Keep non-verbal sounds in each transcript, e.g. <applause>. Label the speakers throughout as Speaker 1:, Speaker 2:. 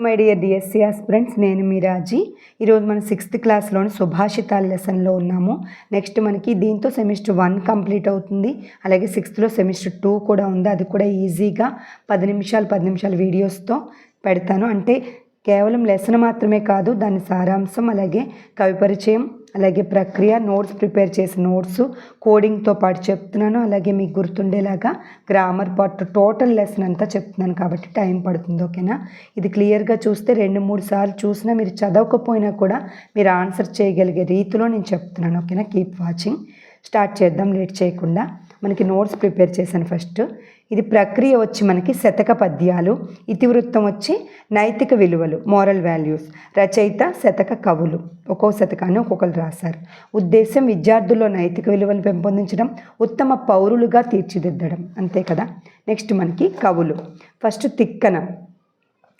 Speaker 1: My dear DSC aspirants నేను మీరాజీ ఈరోజు మనం సిక్స్త్ క్లాస్లోని సుభాషితాల లెసన్లో ఉన్నాము. నెక్స్ట్ మనకి దీంతో సెమిస్టర్ వన్ కంప్లీట్ అవుతుంది. అలాగే సిక్స్త్లో సెమిస్టర్ టూ కూడా ఉంది. అది కూడా ఈజీగా పది నిమిషాలు పది నిమిషాల వీడియోస్తో పెడతాను. అంటే కేవలం లెసన్ మాత్రమే కాదు దాని సారాంశం అలాగే కవి పరిచయం అలాగే ప్రక్రియ నోట్స్ ప్రిపేర్ చేసిన నోట్స్ కోడింగ్తో పాటు చెప్తున్నాను. అలాగే మీకు గుర్తుండేలాగా గ్రామర్ పార్ట్ టోటల్ లెసన్ అంతా చెప్తున్నాను కాబట్టి టైం పడుతుంది ఓకేనా? ఇది క్లియర్గా చూస్తే రెండు మూడు సార్లు చూసినా మీరు చదవకపోయినా కూడా మీరు ఆన్సర్ చేయగలిగే రీతిలో నేను చెప్తున్నాను ఓకేనా? Keep watching. స్టార్ట్ చేద్దాం లేట్ చేయకుండా. మనకి నోట్స్ ప్రిపేర్ చేశాను ఫస్ట్. ఇది ప్రక్రియ వచ్చి మనకి శతక పద్యాలు ఇతివృత్తం వచ్చి నైతిక విలువలు మోరల్ వాల్యూస్ రచయిత శతక కవులు. ఒక్కో శతకాన్ని ఒక్కొక్కరు రాశారు. ఉద్దేశం విద్యార్థుల్లో నైతిక విలువలు పెంపొందించడం ఉత్తమ పౌరులుగా తీర్చిదిద్దడం. అంతే కదా? నెక్స్ట్ మనకి కవులు. ఫస్ట్ తిక్కన.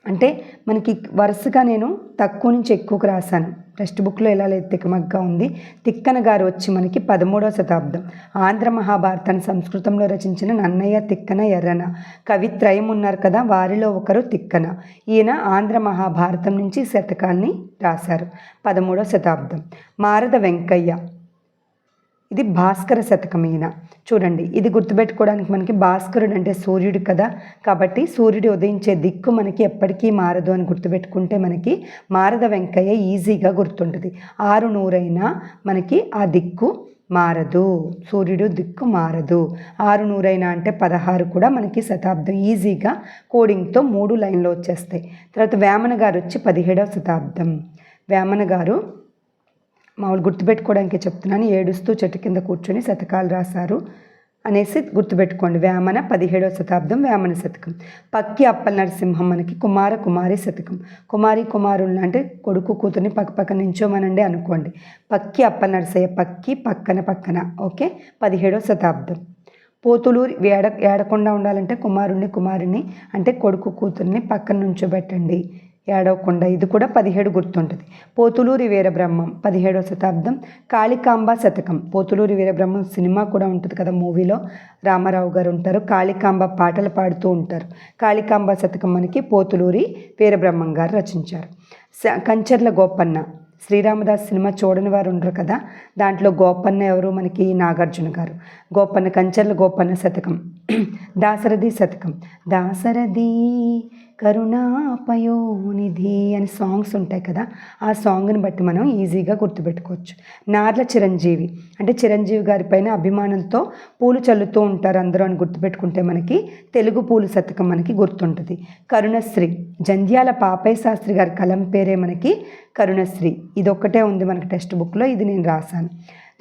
Speaker 1: అంటే మనకి వరుసగా నేను తక్కువ నుంచి ఎక్కువకు రాశాను. టెక్స్ట్ బుక్లో ఎలా లేదు తిక్కమగ్గా ఉంది. తిక్కన గారు వచ్చి మనకి పదమూడవ శతాబ్దం. ఆంధ్ర మహాభారతాన్ని సంస్కృతంలో రచించిన నన్నయ్య తిక్కన ఎర్రన. కవిత్రయం ఉన్నారు కదా వారిలో ఒకరు తిక్కన. ఈయన ఆంధ్ర మహాభారతం నుంచి శతకాన్ని రాశారు. పదమూడవ శతాబ్దం. మారద వెంకయ్య. ఇది భాస్కర శతకం ఈయన. చూడండి ఇది గుర్తుపెట్టుకోవడానికి మనకి భాస్కరుడు అంటే సూర్యుడు కదా. కాబట్టి సూర్యుడు ఉదయించే దిక్కు మనకి ఎప్పటికీ మారదు అని గుర్తుపెట్టుకుంటే మనకి మారద వెంకయ్య ఈజీగా గుర్తుంటుంది. ఆరు నూరైనా మనకి ఆ దిక్కు మారదు. సూర్యుడు దిక్కు మారదు. ఆరు నూరైనా అంటే పదహారు కూడా మనకి శతాబ్దం ఈజీగా కోడింగ్తో మూడు లైన్లో వచ్చేస్తాయి. తర్వాత వేమన గారు వచ్చి పదిహేడవ శతాబ్దం. వేమన గారు మామూలు గుర్తుపెట్టుకోవడానికి చెప్తున్నాను. ఏడుస్తూ చెట్టు కింద కూర్చొని శతకాలు రాశారు అనేసి గుర్తుపెట్టుకోండి. వేమన పదిహేడవ శతాబ్దం వేమన శతకం. పక్కి అప్పల నరసింహం మనకి కుమార కుమారి శతకం. కుమారి కుమారులు అంటే కొడుకు కూతుర్ని పక్క పక్క నించోమనండి అనుకోండి. పక్కి అప్పల నరసయ్య పక్కి పక్కన పక్కన ఓకే? పదిహేడవ శతాబ్దం. పోతులూరి ఏడ ఏడకుండా ఉండాలంటే కుమారుణ్ణి కుమారుని అంటే కొడుకు కూతుర్ని పక్కన నుంచోబెట్టండి. ఏడవకుండా ఇది కూడా పదిహేడు గుర్తుంటుంది. పోతులూరి వీరబ్రహ్మం పదిహేడవ శతాబ్దం. కాళికాంబ శతకం. పోతులూరి వీరబ్రహ్మం సినిమా కూడా ఉంటుంది కదా మూవీలో. రామారావు గారు ఉంటారు. కాళికాంబ పాటలు పాడుతూ ఉంటారు. కాళికాంబ శతకం మనకి పోతులూరి వీరబ్రహ్మం గారు రచించారు. స- కంచర్ల గోపన్న. శ్రీరామదాస్ సినిమా చూడని వారు ఉండరు కదా. దాంట్లో గోపన్న ఎవరు? మనకి నాగార్జున గారు. గోపన్న కంచర్ల గోపన్న శతకం. దాసరథి శతకం. దాసరథి కరుణాపయోనిధి అని సాంగ్స్ ఉంటాయి కదా ఆ సాంగ్ని బట్టి మనం ఈజీగా గుర్తుపెట్టుకోవచ్చు. నార్ల చిరంజీవి. అంటే చిరంజీవి గారి పైన అభిమానంతో పూలు చల్లుతూ ఉంటారు అందరూ అని గుర్తుపెట్టుకుంటే మనకి తెలుగు పూలు శతకం మనకి గుర్తుంటుంది. కరుణశ్రీ. జంధ్యాల పాపయ్య శాస్త్రి గారి కలం పేరే మనకి కరుణశ్రీ. ఇది ఒక్కటే ఉంది మనకి టెక్స్ట్ బుక్లో ఇది నేను రాశాను.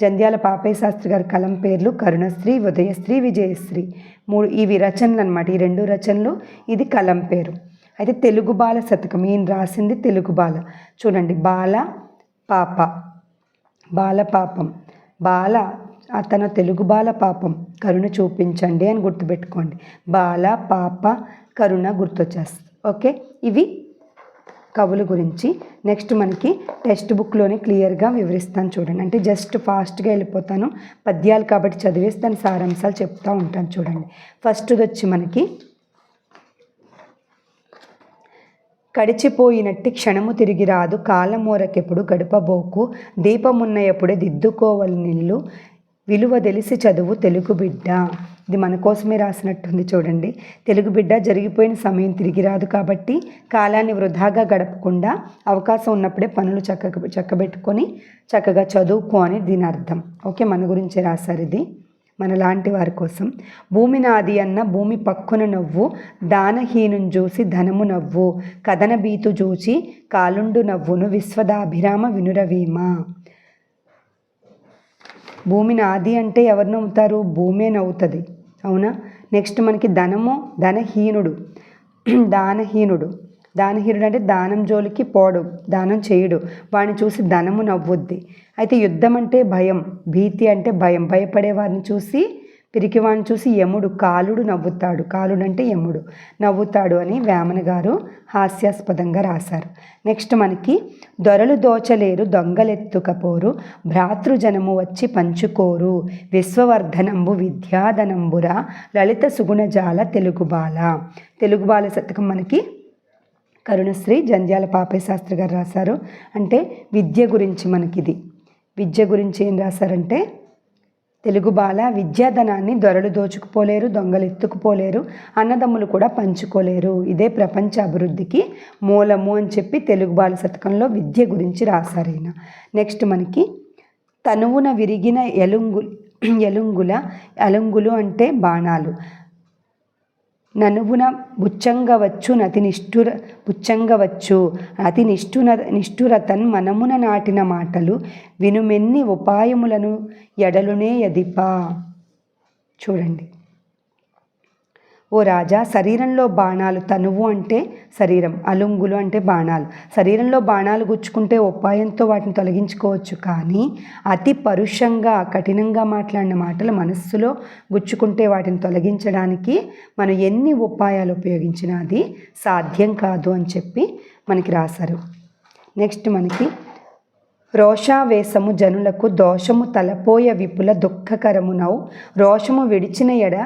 Speaker 1: జంధ్యాల పాపయ్య శాస్త్రి గారి కలం పేర్లు కరుణశ్రీ ఉదయశ్రీ విజయశ్రీ. మూడు ఇవి రచనలు అనమాట ఈ రెండు రచనలు ఇది కలం పేరు. అయితే తెలుగు బాల శతకం. ఈయన రాసింది తెలుగు బాల. చూడండి. బాల పాప. బాల పాపం. బాల అతను తెలుగు బాల పాపం. కరుణ చూపించండి అని గుర్తుపెట్టుకోండి. బాల పాప కరుణ గుర్తొచ్చేస్తుంది. ఓకే? ఇవి కవుల గురించి నెక్స్ట్ మనకి టెక్స్ట్ బుక్లోనే క్లియర్గా వివరిస్తాను చూడండి. అంటే జస్ట్ ఫాస్ట్గా వెళ్ళిపోతాను. పద్యాలు కాబట్టి చదివేసి దాని సారాంశాలు చెప్తా ఉంటాను చూడండి. ఫస్ట్ది వచ్చి మనకి కడిచిపోయినట్టి క్షణము తిరిగి రాదు. కాలమూరకెప్పుడు గడపబోకు. దీపమున్న ఎప్పుడే దిద్దుకోవలి నిల్లు విలువ తెలిసి చదువు తెలుగు బిడ్డ. ఇది మన కోసమే రాసినట్టుంది చూడండి. తెలుగు బిడ్డ జరిగిపోయిన సమయం తిరిగి రాదు కాబట్టి కాలాన్ని వృధాగా గడపకుండా అవకాశం ఉన్నప్పుడే పనులు చక్కగా చక్కబెట్టుకొని చక్కగా చదువుకో అని దీని అర్థం. ఓకే మన గురించి రాశారు ఇది. మన లాంటి వారి కోసం. భూమి నాది అన్న భూమి పక్కున నవ్వు దానహీనం చూసి ధనము నవ్వు కథన బీతు చూచి కాలుండు నవ్వును విశ్వదాభిరామ వినురవీమ. భూమి నాది అంటే ఎవరు నవ్వుతారు భూమే నవ్వుతుంది. అవునా? నెక్స్ట్ మనకి ధనము ధనహీనుడు. <clears throat> దానహీనుడు. దానహీనుడు అంటే దానం జోలికి పోడు దానం చేయడు. వాడిని చూసి ధనము నవ్వుద్ది. అయితే యుద్ధం అంటే భయం భీతి అంటే భయం. భయపడే వారిని చూసి పిరికివాడిని చూసి యముడు కాలుడు నవ్వుతాడు. కాలుడు అంటే యముడు. నవ్వుతాడు అని వేమన గారు హాస్యాస్పదంగా రాశారు. నెక్స్ట్ మనకి దొరలు దోచలేరు దొంగలెత్తుకపోరు భ్రాతృజనము వచ్చి పంచుకోరు విశ్వవర్ధనంబు విద్యాధనంబురా లలిత సుగుణజాల తెలుగుబాల. తెలుగుబాల శతకం మనకి కరుణశ్రీ జంధ్యాల పాపయ్య శాస్త్రి గారు రాశారు. అంటే విద్య గురించి మనకిది. విద్య గురించి ఏం రాశారంటే తెలుగు బాల విద్యాధనాన్ని దొరలు దోచుకుపోలేరు దొంగలు ఎత్తుకుపోలేరు అన్నదమ్ములు కూడా పంచుకోలేరు. ఇదే ప్రపంచ అభివృద్ధికి మూలము అని చెప్పి తెలుగు బాల శతకంలో విద్య గురించి రాశారు ఈయన. నెక్స్ట్ మనకి తనువున విరిగిన ఎలుంగు ఎలుంగుల ఎలుంగులు అంటే బాణాలు. ననువున బుచ్చంగవచ్చు నతి నిష్ఠుర బుచ్చంగవచ్చు. అతి నిష్ఠున నిష్ఠురతన్ మనమున నాటిన మాటలు వినుమెన్ని ఉపాయములను ఎడలునే యదిపా. చూడండి. ఓ రాజా శరీరంలో బాణాలు తనువు అంటే శరీరం అలుంగులు అంటే బాణాలు. శరీరంలో బాణాలు గుచ్చుకుంటే ఉపాయంతో వాటిని తొలగించుకోవచ్చు. కానీ అతి పరుషంగా కఠినంగా మాట్లాడిన మాటలు మనస్సులో గుచ్చుకుంటే వాటిని తొలగించడానికి మనం ఎన్ని ఉపాయాలు ఉపయోగించినా అది సాధ్యం కాదు అని చెప్పి మనకి రాశారు. నెక్స్ట్ మనకి రోషావేశము జనులకు దోషము తలపోయ విపుల దుఃఖకరమునవు. రోషము విడిచిన ఎడ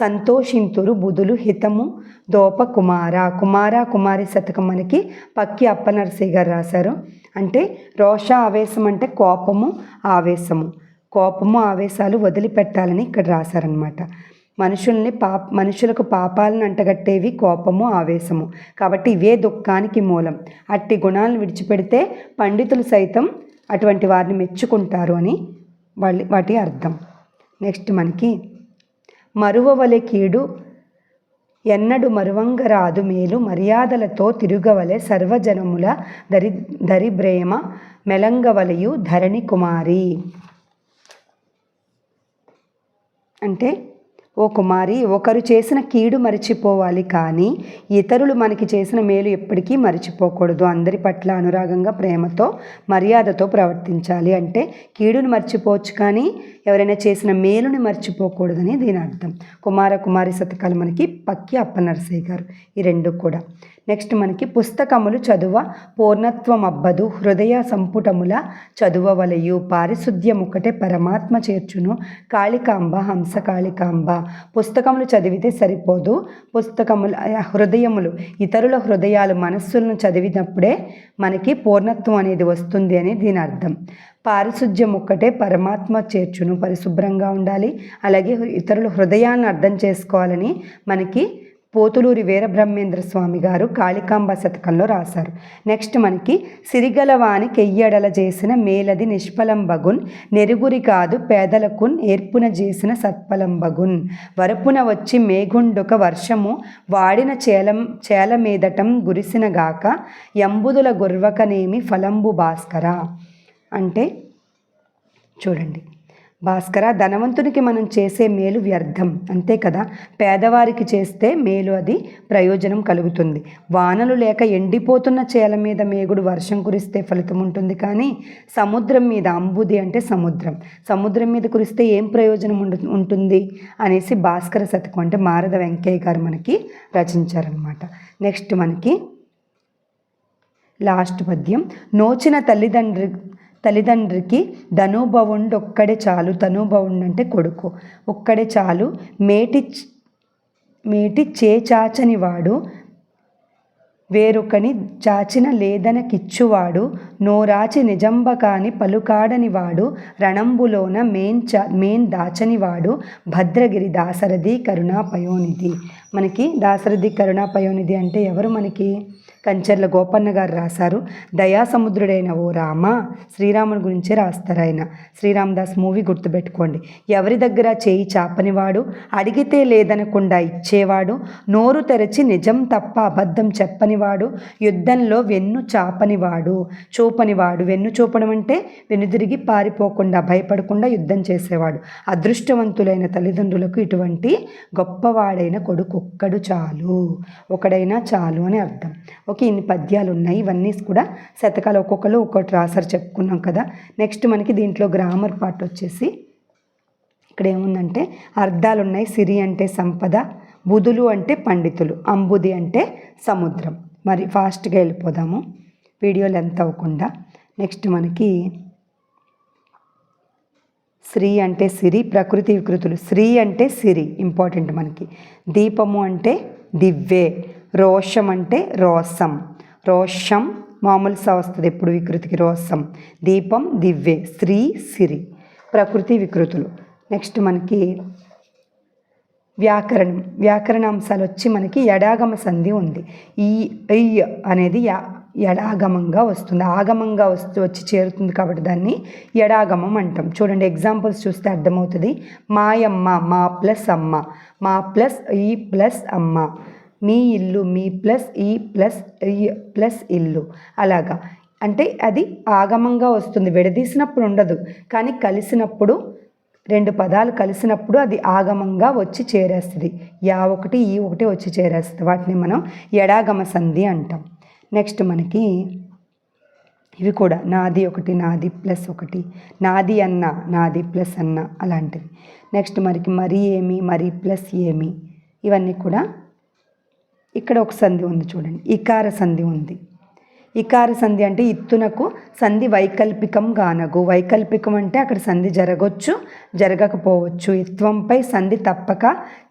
Speaker 1: సంతోషింతురు బుధులు హితము దోప కుమార కుమార కుమారి శతకం మనకి పక్కి అప్పనరసయ్య గారు రాశారు. అంటే రోష ఆవేశం అంటే కోపము ఆవేశము. కోపము ఆవేశాలు వదిలిపెట్టాలని ఇక్కడ రాశారనమాట మనుషుల్ని పాప మనుషులకు పాపాలను అంటగట్టేవి కోపము ఆవేశము. కాబట్టి ఇవే దుఃఖానికి మూలం. అట్టి గుణాలను విడిచిపెడితే పండితులు సైతం అటువంటి వారిని మెచ్చుకుంటారు అని వాళ్ళ వాటి అర్థం. నెక్స్ట్ మనకి మరువవలె కీడు ఎన్నడు మరువంగరాదు మేలు మర్యాదలతో తిరుగవలె సర్వజనముల దరి దరిబ్రేమ మెలంగవలయు ధరణి కుమారి. అంటే ఓ కుమారి ఒకరు చేసిన కీడు మరిచిపోవాలి కానీ ఇతరులు మనకి చేసిన మేలు ఎప్పటికీ మరిచిపోకూడదు. అందరి పట్ల అనురాగంగా ప్రేమతో మర్యాదతో ప్రవర్తించాలి. అంటే కీడును మర్చిపోవచ్చు కానీ ఎవరైనా చేసిన మేలుని మర్చిపోకూడదని దీని అర్థం. కుమార కుమారి శతకాలు మనకి పక్కి అప్పనరసయ్య గారు. ఈ రెండు కూడా. నెక్స్ట్ మనకి పుస్తకములు చదువ పూర్ణత్వం అబ్బదు హృదయ సంపుటముల చదువవలయు ఒకటే పరమాత్మ చేర్చును. కాళికాంబ హంస కాళికాంబ. పుస్తకములు చదివితే సరిపోదు. పుస్తకములు హృదయములు ఇతరుల హృదయాలు మనస్సులను చదివినప్పుడే మనకి పూర్ణత్వం అనేది వస్తుంది అని దీని అర్థం. పారిశుద్ధ్యం ఒక్కటే పరమాత్మ చేర్చును పరిశుభ్రంగా ఉండాలి. అలాగే ఇతరుల హృదయాన్ని అర్థం చేసుకోవాలని మనకి పోతులూరి వీరబ్రహ్మేంద్ర స్వామి గారు కాళికాంబ శతకంలో రాశారు. నెక్స్ట్ మనకి సిరిగలవాని కెయ్యడల చేసిన మేలది నిష్ఫలం బగున్ నెరుగురి కాదు పేదలకున్ ఏర్పున చేసిన సత్ఫలం బగున్. వరపున వచ్చి మేఘుండుక వర్షము వాడిన చేలం చేల మీదటం గురిసినగాక ఎంబుదుల గుర్వకనేమి ఫలంబు భాస్కర. అంటే చూడండి. భాస్కర ధనవంతునికి మనం చేసే మేలు వ్యర్థం. అంతే కదా? పేదవారికి చేస్తే మేలు అది ప్రయోజనం కలుగుతుంది. వానలు లేక ఎండిపోతున్న చేల మీద మేగుడు వర్షం కురిస్తే ఫలితం ఉంటుంది కానీ సముద్రం మీద అంబుది అంటే సముద్రం. సముద్రం మీద కురిస్తే ఏం ప్రయోజనం ఉంటుంది అనేసి భాస్కర శతకం అంటే మారద వెంకయ్య గారు మనకి రచించారనమాట నెక్స్ట్ మనకి లాస్ట్ పద్యం నోచిన తల్లిదండ్రి తల్లిదండ్రికి ధనుభవుండు ఒక్కడే చాలు. ధనుభవుండు అంటే కొడుకు. ఒక్కడే చాలు. మేటి మేటి చేచాచని వాడు వేరొకని చాచిన లేదనకిచ్చువాడు. నోరాచి నిజంబ కాని పలుకాడని వాడు రణంబులోన మేన్ చా మేన్ దాచని వాడు భద్రగిరి దాసరథి కరుణాపయోనిధి. మనకి దాసరథి కరుణాపయోనిధి అంటే ఎవరు మనకి? కంచర్ల గోపన్న గారు రాశారు. దయాసముద్రుడైన ఓ రామ శ్రీరాముని గురించే రాస్తారు ఆయన. శ్రీరామదాస్ మూవీ గుర్తుపెట్టుకోండి. ఎవరి దగ్గర చేయి చాపనివాడు అడిగితే లేదనకుండా ఇచ్చేవాడు నోరు తెరచి నిజం తప్ప అబద్ధం చెప్పనివాడు యుద్ధంలో వెన్ను చాపనివాడు. చూపనివాడు వెన్ను చూపడం అంటే వెనుదిరిగి పారిపోకుండా భయపడకుండా యుద్ధం చేసేవాడు. అదృష్టవంతులైన తల్లిదండ్రులకు ఇటువంటి గొప్పవాడైన కొడుకు ఒక్కడు చాలు. ఒకడైనా చాలు అని అర్థం. ఓకే ఇన్ని పద్యాలు ఉన్నాయి ఇవన్నీ కూడా శతకాలు ఒక్కొక్కరు ఒక్కొక్కటి రాసారు చెప్పుకున్నాం కదా. నెక్స్ట్ మనకి దీంట్లో గ్రామర్ పార్ట్ వచ్చేసి ఇక్కడ ఏముందంటే అర్థాలు ఉన్నాయి సిరి అంటే సంపద బుధులు అంటే పండితులు అంబుది అంటే సముద్రం. మరి ఫాస్ట్గా వెళ్ళిపోదాము. వీడియో లెంత్ అవ్వకుండా. నెక్స్ట్ మనకి శ్రీ అంటే సిరి ప్రకృతి వికృతులు. శ్రీ అంటే సిరి ఇంపార్టెంట్ మనకి. దీపము అంటే దివ్వే. రోషం అంటే రోసం రోషం మామూలు స వస్తుంది ఎప్పుడు వికృతికి రోసం దీపం దివ్య శ్రీ సిరి. ప్రకృతి వికృతులు. నెక్స్ట్ మనకి వ్యాకరణం. వ్యాకరణ అంశాలు వచ్చి మనకి ఎడాగమ సంధి ఉంది. ఈ ఐ అనేది యా ఎడాగమంగా వస్తుంది. ఆగమంగా వస్తూ వచ్చి చేరుతుంది కాబట్టి దాన్ని ఎడాగమం అంటాం. చూడండి ఎగ్జాంపుల్స్ చూస్తే అర్థమవుతుంది. మాయమ్మ మా ప్లస్ అమ్మ. మా ప్లస్ ఈ ప్లస్ అమ్మ. మీ ఇల్లు మీ ప్లస్ ఈ ప్లస్ ఈ ప్లస్ ఇల్లు. అలాగా. అంటే అది ఆగమంగా వస్తుంది. విడదీసినప్పుడు ఉండదు. కానీ కలిసినప్పుడు రెండు పదాలు కలిసినప్పుడు అది ఆగమంగా వచ్చి చేరేస్తుంది. యా ఒకటి ఈ ఒకటి వచ్చి చేరేస్తుంది. వాటిని మనం ఎడాగమ సంధి అంటాం. నెక్స్ట్ మనకి ఇవి కూడా నాది ఒకటి నాది ప్లస్ ఒకటి. నాది అన్న నాది ప్లస్ అన్న అలాంటివి. నెక్స్ట్ మనకి మరి ఏమి మరి ప్లస్ ఏమి. ఇవన్నీ కూడా ఇక్కడ ఒక సంధి ఉంది చూడండి. ఇకార సంధి ఉంది. ఇకార సంధి అంటే ఇత్తునకు సంధి వైకల్పికం గానగు. వైకల్పికం అంటే అక్కడ సంధి జరగవచ్చు జరగకపోవచ్చు. ఇత్వంపై సంధి తప్పక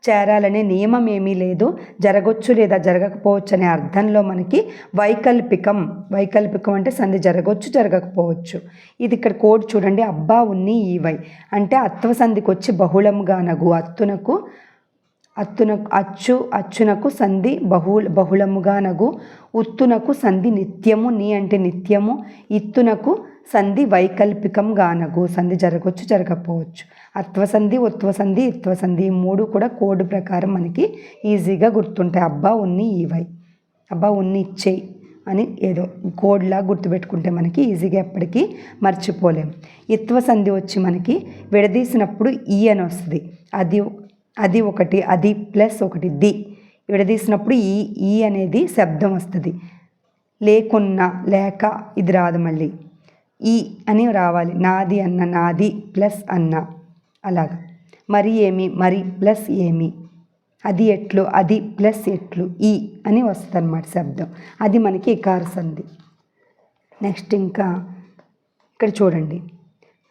Speaker 1: చేరాలనే నియమం ఏమీ లేదు. జరగవచ్చు లేదా జరగకపోవచ్చు అనే అర్థంలో మనకి వైకల్పికం వైకల్పికం అంటే సంధి జరగవచ్చు జరగకపోవచ్చు. ఇది ఇక్కడ కోడ్ చూడండి. అబ్బా ఉన్ని ఈవై. అంటే అత్వ సంధికి వచ్చి బహుళంగానగు అత్తునకు అత్తునకు అచ్చు అచ్చునకు సంధి బహుళ బహుళముగా నగు. ఉత్తునకు సంధి నిత్యము నీ అంటే నిత్యము. ఇత్తునకు సంధి వైకల్పికం గానగు సంధి జరగవచ్చు జరగకపోవచ్చు. అత్వసంధి ఉత్వసంధి ఇత్వసంధి ఈ మూడు కూడా కోడ్ ప్రకారం మనకి ఈజీగా గుర్తుంటాయి. అబ్బా ఉన్ని ఈవై. అబ్బా ఉన్ని ఇచ్చేయి అని ఏదో కోడ్లా గుర్తుపెట్టుకుంటే మనకి ఈజీగా ఎప్పటికీ మర్చిపోలేం. ఇత్వసంధి వచ్చి మనకి విడదీసినప్పుడు ఈ అని వస్తుంది. అది అది ఒకటి అది ప్లస్ ఒకటి ది. విడదీసినప్పుడు ఈ ఈ అనేది శబ్దం వస్తుంది. లేకున్నా లేక ఇది రాదు మళ్ళీ. ఈ అని రావాలి. నాది అన్న నాది ప్లస్ అన్న. అలాగా. మరి ఏమి? మరి ప్లస్ ఏమి? అది ఎట్లు? అది ప్లస్ ఎట్లు? ఈ అని వస్తుంది అన్నమాట శబ్దం. అది మనకి ఇకారసంది నెక్స్ట్ ఇంకా ఇక్కడ చూడండి.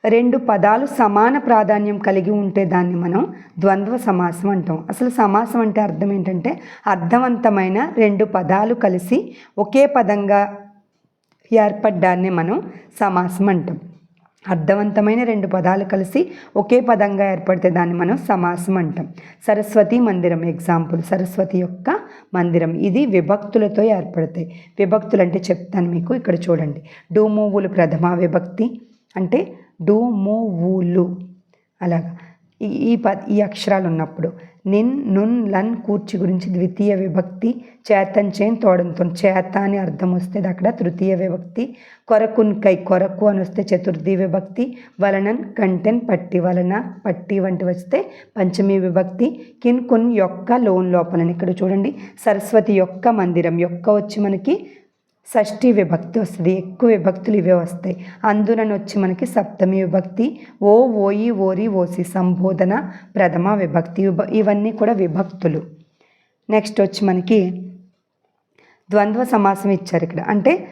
Speaker 1: రెండు పదాలు సమాన ప్రాధాన్యం కలిగి ఉంటే దాన్ని మనం ద్వంద్వ సమాసం అంటాం. అసలు సమాసం అంటే అర్థం ఏంటంటే అర్థవంతమైన రెండు పదాలు కలిసి ఒకే పదంగా ఏర్పడ్డాన్ని మనం సమాసం అంటాం. అర్థవంతమైన రెండు పదాలు కలిసి ఒకే పదంగా ఏర్పడితే దాన్ని మనం సమాసం అంటాం. సరస్వతి మందిరం ఎగ్జాంపుల్ సరస్వతి యొక్క మందిరం. ఇది విభక్తులతో ఏర్పడతాయి. విభక్తులు అంటే చెప్తాను మీకు ఇక్కడ చూడండి. డూమూవులు ప్రథమ విభక్తి అంటే డో ము ఊలు అలాగా. ఈ ఈ ప ఈ అక్షరాలు ఉన్నప్పుడు నిన్ నున్ లన్ కూర్చి గురించి ద్వితీయ విభక్తి చేతన్ చేన్ తోడంతో చేత అని అర్థం వస్తే అక్కడ తృతీయ విభక్తి. కొరకున్కై కొరకు అని వస్తే చతుర్థి విభక్తి. వలనన్ కంటెన్ పట్టి వలన పట్టి వంటి వస్తే పంచమి విభక్తి. కిన్ కున్ యొక్క లోన్ లోపలని ఇక్కడ చూడండి. సరస్వతి యొక్క మందిరం యొక్క వచ్చి మనకి షష్ఠి విభక్తి వస్తుంది ఎక్కువ విభక్తులు ఇవే వస్తాయి. అందునని వచ్చి మనకి సప్తమి విభక్తి ఓ ఓయి ఓరి ఓసి సంబోధన ప్రథమ విభక్తి విభ- ఇవన్నీ కూడా విభక్తులు. నెక్స్ట్ వచ్చి మనకి ద్వంద్వ సమాసం ఇచ్చారు ఇక్కడ. అంటే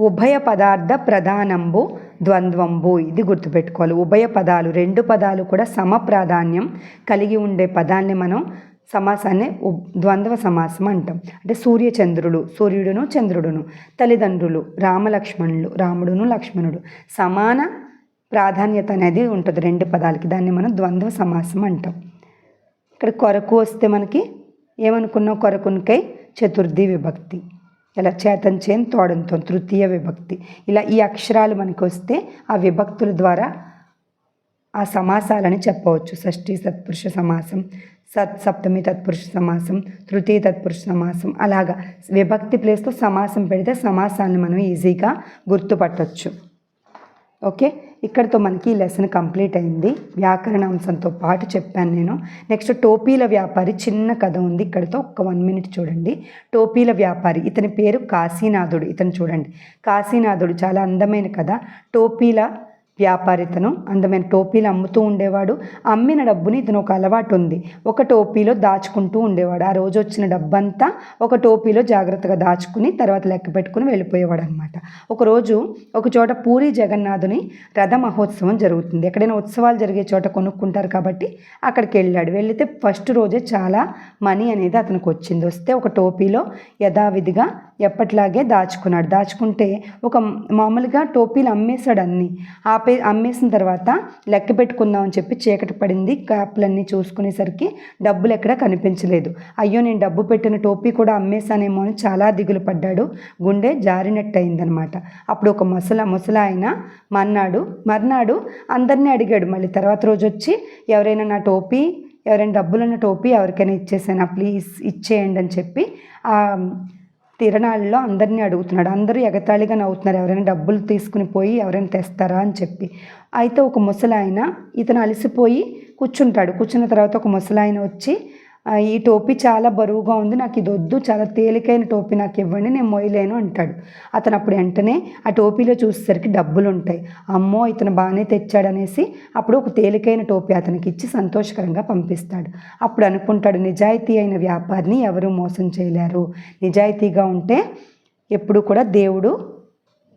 Speaker 1: ఉభయ పదార్థ ప్రధానంబు ద్వంద్వంబు ఇది గుర్తుపెట్టుకోవాలి. ఉభయ పదాలు రెండు పదాలు కూడా సమ ప్రాధాన్యం కలిగి ఉండే పదాన్ని మనం సమాసాన్ని ద్వంద్వ సమాసం అంటాం. అంటే సూర్య చంద్రుడు సూర్యుడును చంద్రుడును తల్లిదండ్రులు రామలక్ష్మణులు రాముడును లక్ష్మణుడు. సమాన ప్రాధాన్యత అనేది ఉంటుంది రెండు పదాలకి. దాన్ని మనం ద్వంద్వ సమాసం అంటాం. ఇక్కడ కొరకు వస్తే మనకి ఏమనుకున్నాం? కొరకునికై చతుర్థి విభక్తి. ఇలా చేతన్ చేన్ తోడంతో తృతీయ విభక్తి. ఇలా ఈ అక్షరాలు మనకి వస్తే ఆ విభక్తుల ద్వారా ఆ సమాసాలని చెప్పవచ్చు. షష్ఠి సత్పురుష సమాసం సత్ సప్తమి తత్పురుష సమాసం తృతీయ తత్పురుష సమాసం అలాగా. విభక్తి ప్లేస్లో సమాసం పెడితే సమాసాన్ని మనం ఈజీగా గుర్తుపట్టవచ్చు ఓకే? ఇక్కడతో మనకి ఈ లెసన్ కంప్లీట్ అయింది. వ్యాకరణ అంశంతో పాటు చెప్పాను నేను. నెక్స్ట్ టోపీల వ్యాపారి చిన్న కథ ఉంది ఇక్కడతో ఒక్క వన్ మినిట్ చూడండి. టోపీల వ్యాపారి ఇతని పేరు కాశీనాథుడు. ఇతను చూడండి. కాశీనాథుడు చాలా అందమైన కథ. టోపీల వ్యాపారితను అందమైన టోపీలు అమ్ముతూ ఉండేవాడు. అమ్మిన డబ్బుని ఇతను ఒక అలవాటు ఉంది ఒక టోపీలో దాచుకుంటూ ఉండేవాడు. ఆ రోజు వచ్చిన డబ్బంతా ఒక టోపీలో జాగ్రత్తగా దాచుకుని తర్వాత లెక్క పెట్టుకుని వెళ్ళిపోయేవాడు అనమాట ఒకరోజు ఒక చోట పూరి జగన్నాథుని రథ మహోత్సవం జరుగుతుంది. ఎక్కడైనా ఉత్సవాలు జరిగే చోట కొనుక్కుంటారు కాబట్టి అక్కడికి వెళ్ళాడు. వెళితే ఫస్ట్ రోజే చాలా మనీ అనేది అతనికి వచ్చింది. వస్తే ఒక టోపీలో యథావిధిగా ఎప్పట్లాగే దాచుకున్నాడు. దాచుకుంటే ఒక మామూలుగా టోపీలు అమ్మేశాడు అన్నీ. ఆపే అమ్మేసిన తర్వాత లెక్క పెట్టుకుందాం అని చెప్పి చీకటి పడింది. క్యాప్లన్నీ చూసుకునేసరికి డబ్బులు ఎక్కడ కనిపించలేదు. అయ్యో నేను డబ్బు పెట్టిన టోపీ కూడా అమ్మేశానేమో అని చాలా దిగులు పడ్డాడు. గుండె జారినట్టు అయిందనమాట అప్పుడు ఒక ముసల ఆయన మర్నాడు మర్నాడు అందరినీ అడిగాడు. మళ్ళీ తర్వాత రోజు వచ్చి ఎవరైనా నా టోపీ ఎవరైనా డబ్బులున్న టోపీ ఎవరికైనా ఇచ్చేసానా? ప్లీజ్ ఇచ్చేయండి అని చెప్పి తిరణాల్లో అందరినీ అడుగుతున్నాడు. అందరూ ఎగతాళిగా నవ్వుతున్నారు. ఎవరైనా డబ్బులు తీసుకుని పోయి ఎవరైనా తెస్తారా అని చెప్పి. అయితే ఒక ముసలాయన ఇతను అలసిపోయి కూర్చుంటాడు. కూర్చున్న తర్వాత ఒక ముసలాయన వచ్చి ఈ టోపీ చాలా బరువుగా ఉంది నాకు ఇది వద్దు చాలా తేలికైన టోపీ నాకు ఇవ్వండి నేను మొయ్యలేను అంటాడు. అతను అప్పుడు వెంటనే ఆ టోపీలో చూసేసరికి డబ్బులు ఉంటాయి. అమ్మో ఇతను బాగానే తెచ్చాడనేసి అప్పుడు ఒక తేలికైన టోపీ అతనికి ఇచ్చి సంతోషకరంగా పంపిస్తాడు. అప్పుడు అనుకుంటాడు నిజాయితీ అయిన వ్యాపారిని ఎవరు మోసం చేయలేరు. నిజాయితీగా ఉంటే ఎప్పుడు కూడా దేవుడు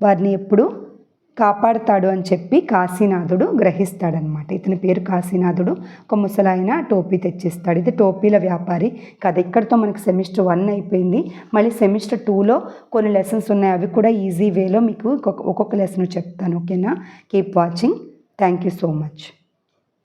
Speaker 1: వారిని ఎప్పుడు కాపాడుతాడు అని చెప్పి కాశీనాథుడు గ్రహిస్తాడనమాట. ఇతని పేరు కాశీనాథుడు. ఒక ముసలాయన టోపీ తెచ్చిస్తాడు. ఇది టోపీల వ్యాపారి కథ. ఇక్కడితో మనకి సెమిస్టర్ వన్ అయిపోయింది. మళ్ళీ సెమిస్టర్ టూలో కొన్ని లెసన్స్ ఉన్నాయి. అవి కూడా ఈజీ వేలో మీకు ఒక్కొక్క ఒక్కొక్క లెసన్ చెప్తాను. ఓకేనా? Keep watching. Thank you so much.